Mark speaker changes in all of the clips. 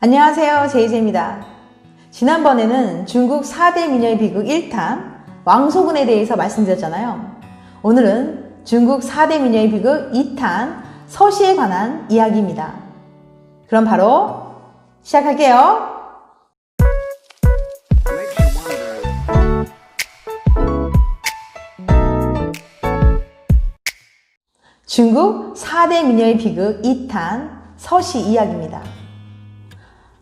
Speaker 1: 안녕하세요. 제이제입니다. 지난번에는 중국 4대 민요의 비극 1탄 왕소군에 대해서 말씀드렸잖아요. 오늘은 중국 4대 민요의 비극 2탄 서시에 관한 이야기입니다. 그럼 바로 시작할게요. 중국 4대 민요의 비극 2탄 서시 이야기입니다.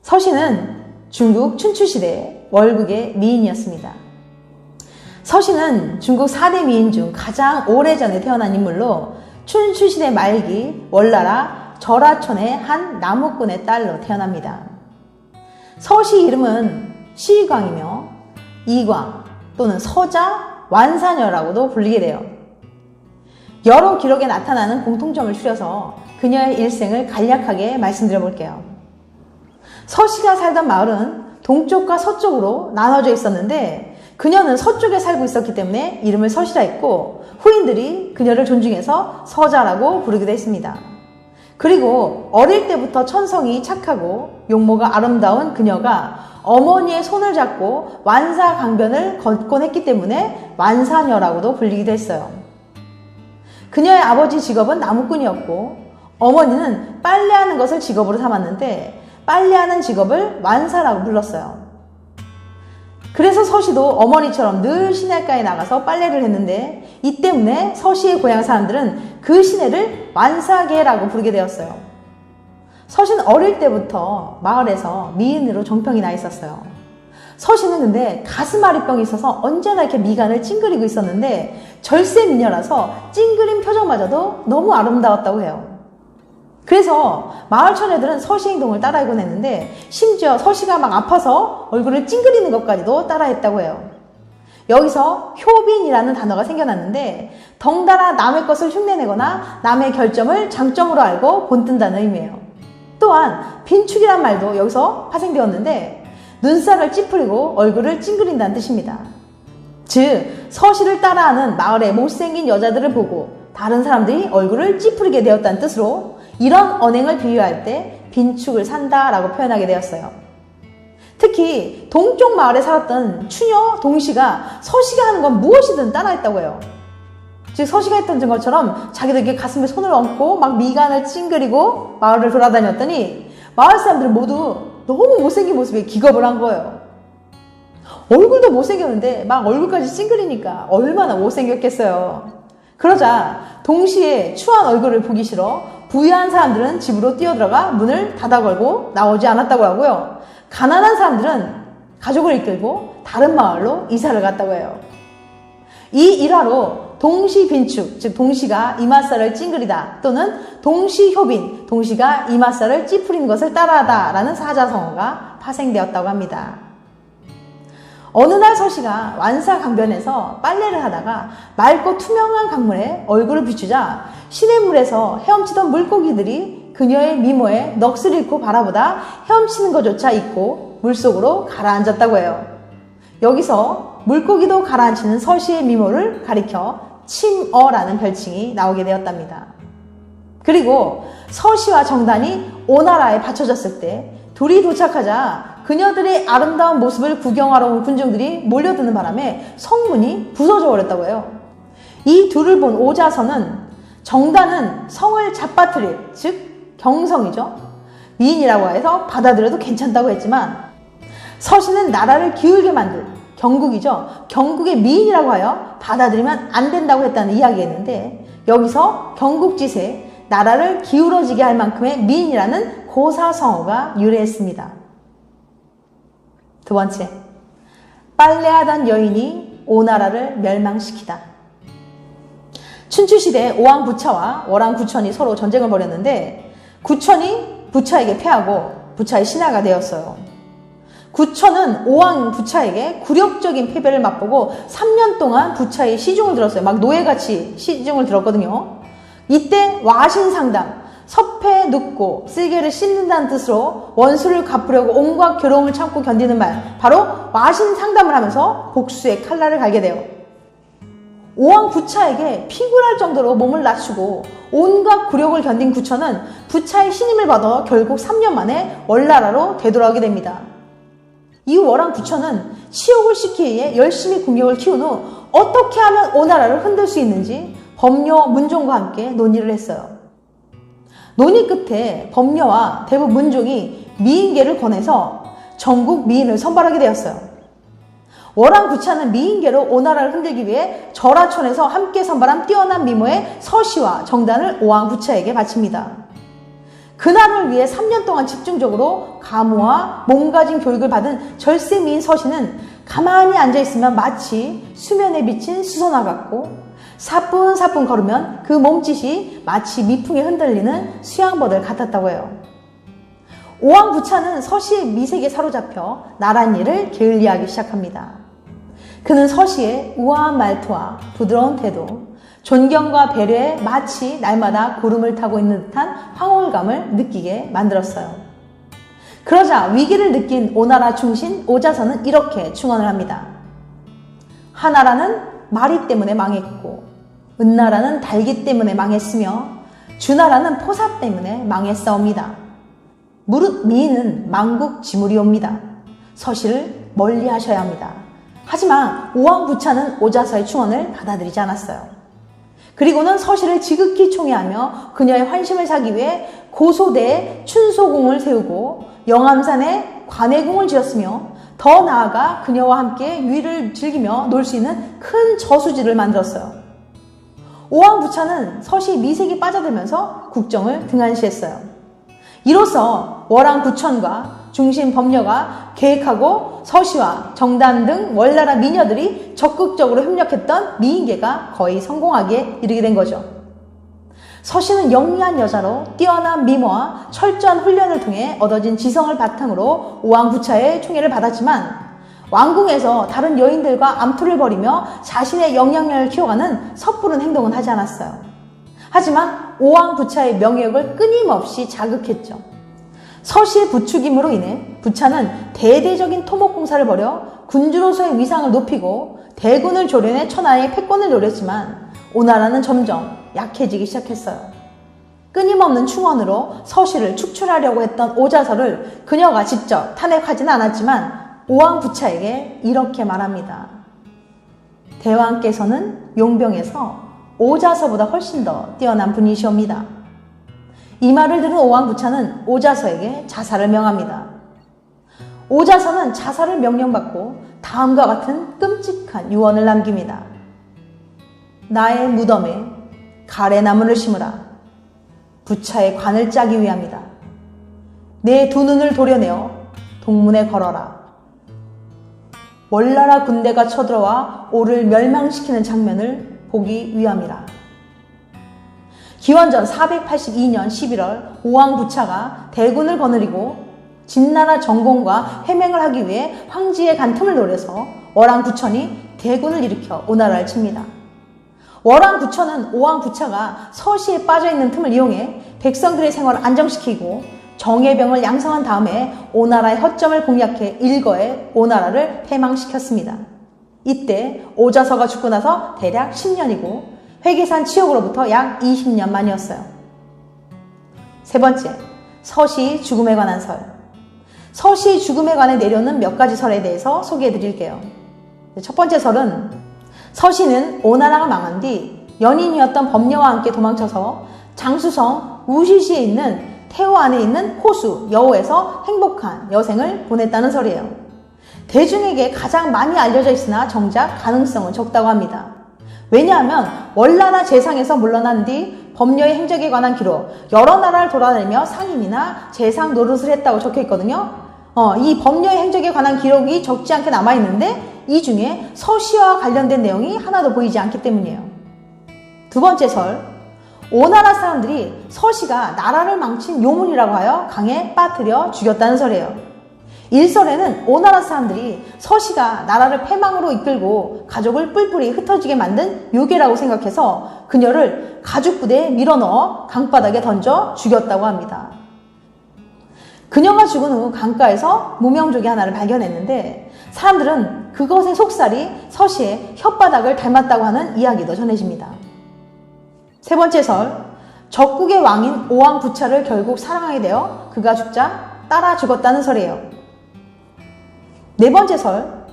Speaker 1: 서시는 중국 춘추시대 월국의 미인이었습니다. 서시는 중국 4대 미인 중 가장 오래전에 태어난 인물로 춘추시대 말기 월나라 절하촌의 한 나무꾼의 딸로 태어납니다. 서시 이름은 시광이며 이광 또는 서자 완사녀라고도 불리게 돼요. 여러 기록에 나타나는 공통점을 추려서 그녀의 일생을 간략하게 말씀드려 볼게요. 서씨가 살던 마을은 동쪽과 서쪽으로 나눠져 있었는데 그녀는 서쪽에 살고 있었기 때문에 이름을 서시라 했고 후인들이 그녀를 존중해서 서자라고 부르기도 했습니다. 그리고 어릴 때부터 천성이 착하고 용모가 아름다운 그녀가 어머니의 손을 잡고 완사 강변을 걷곤 했기 때문에 완사녀라고도 불리기도 했어요. 그녀의 아버지 직업은 나무꾼이었고 어머니는 빨래하는 것을 직업으로 삼았는데 빨래하는 직업을 완사라고 불렀어요. 그래서 서시도 어머니처럼 늘 시내가에 나가서 빨래를 했는데 이 때문에 서시의 고향 사람들은 그 시내를 완사계라고 부르게 되었어요. 서시는 어릴 때부터 마을에서 미인으로 정평이 나 있었어요. 서시는 근데 가슴앓이병이 있어서 언제나 이렇게 미간을 찡그리고 있었는데 절세 미녀라서 찡그린 표정마저도 너무 아름다웠다고 해요. 그래서 마을 처녀들은 서시 행동을 따라하곤 했는데 심지어 서시가 막 아파서 얼굴을 찡그리는 것까지도 따라 했다고 해요. 여기서 효빈이라는 단어가 생겨났는데 덩달아 남의 것을 흉내내거나 남의 결점을 장점으로 알고 본뜬다는 의미예요. 또한 빈축이란 말도 여기서 파생되었는데 눈살을 찌푸리고 얼굴을 찡그린다는 뜻입니다. 즉 서시를 따라하는 마을의 못생긴 여자들을 보고 다른 사람들이 얼굴을 찌푸리게 되었다는 뜻으로 이런 언행을 비유할 때 빈축을 산다 라고 표현하게 되었어요. 특히 동쪽 마을에 살았던 추녀 동시가 서시가 하는 건 무엇이든 따라했다고 해요. 즉 서시가 했던 것처럼 자기들에게 가슴에 손을 얹고 막 미간을 찡그리고 마을을 돌아다녔더니 마을 사람들은 모두 너무 못생긴 모습에 기겁을 한 거예요. 얼굴도 못생겼는데 막 얼굴까지 찡그리니까 얼마나 못생겼겠어요. 그러자 동시에 추한 얼굴을 보기 싫어 부유한 사람들은 집으로 뛰어들어가 문을 닫아 걸고 나오지 않았다고 하고요. 가난한 사람들은 가족을 이끌고 다른 마을로 이사를 갔다고 해요. 이 일화로 동시 빈축, 즉 동시가 이마살을 찡그리다 또는 동시효빈, 동시가 이마살을 찌푸리는 것을 따라하다라는 사자성어가 파생되었다고 합니다. 어느 날 서시가 완사 강변에서 빨래를 하다가 맑고 투명한 강물에 얼굴을 비추자 시냇물에서 헤엄치던 물고기들이 그녀의 미모에 넋을 잃고 바라보다 헤엄치는 것조차 잊고 물속으로 가라앉았다고 해요. 여기서 물고기도 가라앉히는 서시의 미모를 가리켜 침어라는 별칭이 나오게 되었답니다. 그리고 서시와 정단이 오나라에 바쳐졌을 때 둘이 도착하자 그녀들의 아름다운 모습을 구경하러 온 군중들이 몰려드는 바람에 성문이 부서져 버렸다고 해요. 이 둘을 본 오자선은 정단은 성을 잡아뜨릴, 즉 경성이죠. 미인이라고 해서 받아들여도 괜찮다고 했지만 서시는 나라를 기울게 만들 경국이죠. 경국의 미인이라고 하여 받아들이면 안 된다고 했다는 이야기였는데 여기서 경국지세 나라를 기울어지게 할 만큼의 미인이라는 고사성어가 유래했습니다. 두 번째, 빨래하던 여인이 오나라를 멸망시키다. 춘추시대 오왕 부차와 월왕 구천이 서로 전쟁을 벌였는데 구천이 부차에게 패하고 부차의 신하가 되었어요. 구천은 오왕 부차에게 굴욕적인 패배를 맛보고 3년 동안 부차의 시중을 들었어요. 막 노예같이 시중을 들었거든요. 이때 와신 상담, 섭해 눕고 쓸개를 씻는다는 뜻으로 원수를 갚으려고 온갖 괴로움을 참고 견디는 말, 바로 와신 상담을 하면서 복수의 칼날을 갈게 돼요. 오왕 부차에게 피굴할 정도로 몸을 낮추고 온갖 굴욕을 견딘 구천은 부차의 신임을 받아 결국 3년 만에 월나라로 되돌아오게 됩니다. 이후 월왕 부천은 치욕을 씻기 위해 열심히 국력을 키운 후 어떻게 하면 오나라를 흔들 수 있는지 법녀 문종과 함께 논의를 했어요. 논의 끝에 법녀와 대부 문종이 미인계를 권해서 전국 미인을 선발하게 되었어요. 월왕 구차는 미인계로 오나라를 흔들기 위해 절하촌에서 함께 선발한 뛰어난 미모의 서시와 정단을 오왕 구차에게 바칩니다. 그날을 위해 3년 동안 집중적으로 가무와 몸가짐 교육을 받은 절세 미인 서시는 가만히 앉아있으면 마치 수면에 비친 수선화 같고 사뿐사뿐 걸으면 그 몸짓이 마치 미풍에 흔들리는 수양버들 같았다고 해요. 오왕부차는 서시의 미색에 사로잡혀 나란 일을 게을리하기 시작합니다. 그는 서시의 우아한 말투와 부드러운 태도, 존경과 배려에 마치 날마다 구름을 타고 있는 듯한 황홀감을 느끼게 만들었어요. 그러자 위기를 느낀 오나라 충신 오자선은 이렇게 충언을 합니다. 하나라는 마리 때문에 망했고, 은나라는 달기 때문에 망했으며, 주나라는 포사 때문에 망했사옵니다. 무릇 미인은 망국 지물이옵니다. 서시를 멀리 하셔야 합니다. 하지만 오왕부차는 오자서의 충언을 받아들이지 않았어요. 그리고는 서시를 지극히 총애하며 그녀의 환심을 사기 위해 고소대에 춘소궁을 세우고 영암산에 관해궁을 지었으며 더 나아가 그녀와 함께 유의를 즐기며 놀 수 있는 큰 저수지를 만들었어요. 오왕 부차는 서시 미색이 빠져들면서 국정을 등한시했어요. 이로써 월왕 구천과 중심 법녀가 계획하고 서시와 정단 등 월나라 미녀들이 적극적으로 협력했던 미인계가 거의 성공하기에 이르게 된 거죠. 서시는 영리한 여자로 뛰어난 미모와 철저한 훈련을 통해 얻어진 지성을 바탕으로 오왕부차의 총애를 받았지만 왕궁에서 다른 여인들과 암투를 벌이며 자신의 영향력을 키워가는 섣부른 행동은 하지 않았어요. 하지만 오왕부차의 명예욕을 끊임없이 자극했죠. 서시의 부추김으로 인해 부차는 대대적인 토목공사를 벌여 군주로서의 위상을 높이고 대군을 조련해 천하의 패권을 노렸지만 오나라는 점점 약해지기 시작했어요. 끊임없는 충원으로 서시를 축출하려고 했던 오자서를 그녀가 직접 탄핵하지는 않았지만 오왕 부차에게 이렇게 말합니다. 대왕께서는 용병에서 오자서보다 훨씬 더 뛰어난 분이시옵니다. 이 말을 들은 오왕 부차는 오자서에게 자살을 명합니다. 오자서는 자살을 명령받고 다음과 같은 끔찍한 유언을 남깁니다. 나의 무덤에 가래나무를 심으라. 부차의 관을 짜기 위함이다. 내 두 눈을 도려내어 동문에 걸어라. 월나라 군대가 쳐들어와 오를 멸망시키는 장면을 보기 위함이라. 기원전 482년 11월 오왕 부차가 대군을 거느리고 진나라 전공과 해맹을 하기 위해 황지의 간 틈을 노려서 월왕부천이 대군을 일으켜 오나라를 칩니다. 월왕부천은 오왕부차가 서시에 빠져있는 틈을 이용해 백성들의 생활을 안정시키고 정예병을 양성한 다음에 오나라의 허점을 공략해 일거에 오나라를 패망시켰습니다. 이때 오자서가 죽고 나서 대략 10년이고 회계산 치욕으로부터 약 20년 만이었어요. 세 번째, 서시 죽음에 관한 설. 서시 죽음에 관해 내려오는 몇 가지 설에 대해서 소개해 드릴게요. 첫 번째 설은 서시는 오나라가 망한 뒤 연인이었던 법녀와 함께 도망쳐서 장수성 우시시에 있는 태호 안에 있는 호수 여호에서 행복한 여생을 보냈다는 설이에요. 대중에게 가장 많이 알려져 있으나 정작 가능성은 적다고 합니다. 왜냐하면 월나라 재상에서 물러난 뒤 법녀의 행적에 관한 기록 여러 나라를 돌아다니며 상임이나 재상 노릇을 했다고 적혀 있거든요. 어, 이 법녀의 행적에 관한 기록이 적지 않게 남아 있는데 이 중에 서시와 관련된 내용이 하나도 보이지 않기 때문이에요. 두 번째 설. 오나라 사람들이 서시가 나라를 망친 요문이라고 하여 강에 빠뜨려 죽였다는 설이에요. 일설에는 오나라 사람들이 서시가 나라를 패망으로 이끌고 가족을 뿔뿔이 흩어지게 만든 요괴라고 생각해서 그녀를 가죽 부대에 밀어넣어 강바닥에 던져 죽였다고 합니다. 그녀가 죽은 후 강가에서 무명족이 하나를 발견했는데 사람들은 그것의 속살이 서시의 혓바닥을 닮았다고 하는 이야기도 전해집니다. 세 번째 설, 적국의 왕인 오왕 부차를 결국 사랑하게 되어 그가 죽자 따라 죽었다는 설이에요. 네 번째 설,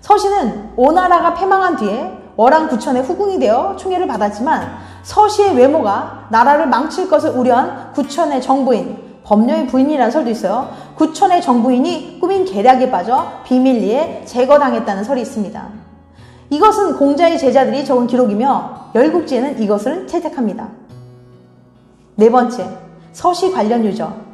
Speaker 1: 서시는 오나라가 패망한 뒤에 월왕 구천의 후궁이 되어 총애를 받았지만 서시의 외모가 나라를 망칠 것을 우려한 구천의 정부인, 법녀의 부인이라는 설도 있어요. 구천의 정부인이 꾸민 계략에 빠져 비밀리에 제거당했다는 설이 있습니다. 이것은 공자의 제자들이 적은 기록이며 열국지에는 이것을 채택합니다. 네 번째, 서시 관련 유적.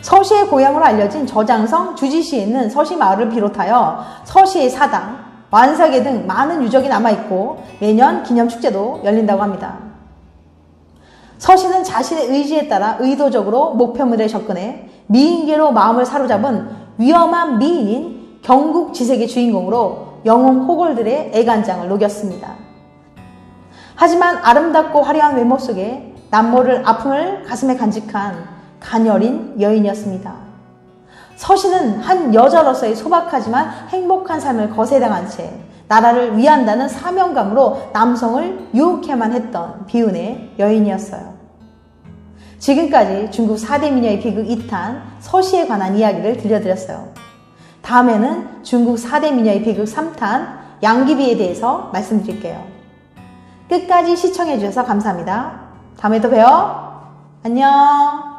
Speaker 1: 서시의 고향으로 알려진 저장성 주지시에 있는 서시 마을을 비롯하여 서시의 사당, 완사계 등 많은 유적이 남아있고 매년 기념축제도 열린다고 합니다. 서시는 자신의 의지에 따라 의도적으로 목표물에 접근해 미인계로 마음을 사로잡은 위험한 미인인 경국지색의 주인공으로 영웅 호걸들의 애간장을 녹였습니다. 하지만 아름답고 화려한 외모 속에 남모를 아픔을 가슴에 간직한 가녀린 여인이었습니다. 서신은 한 여자로서의 소박하지만 행복한 삶을 거세당한 채 나라를 위한다는 사명감으로 남성을 유혹해만 했던 비운의 여인이었어요. 지금까지 중국 4대 미녀의 비극 2탄 서시에 관한 이야기를 들려드렸어요. 다음에는 중국 4대 미녀의 비극 3탄 양귀비에 대해서 말씀드릴게요. 끝까지 시청해주셔서 감사합니다. 다음에 또 봬요. 안녕.